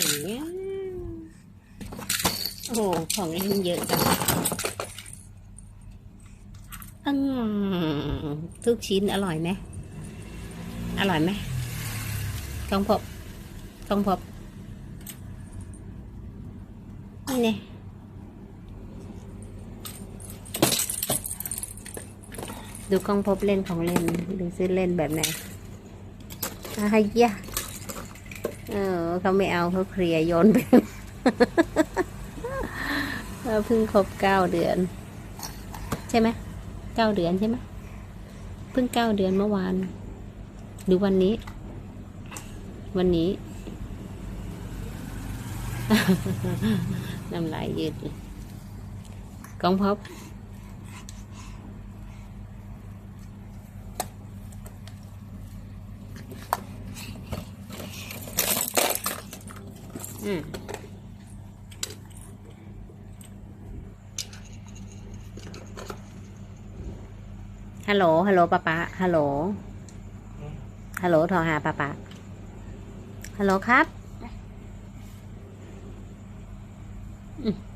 โอ้โหของเล่นเยอะจังอืมทุกชิ้นอร่อยไหมอร่อยไหมทองพบทองพบนี่ดูกล้องพบเล่นของเล่นดูซิเล่นแบบไหนอะไฮยะ เออเขาไม่เอาเขาเคลียร์โยนไปเออเพิ่งครบเก้าเดือน ใช่ไหมเก้าเดือนใช่ไหมเพิ่งเก้าเดือนเมื่อวาน หรือวันนี้ วันนี้น้ำลายยืดเลยกองพบ อืมฮัลโหล ฮัลโหลป้าป้าฮัลโหล ฮัลโหลโทรหาป้าป้าฮัลโหลครับ อืม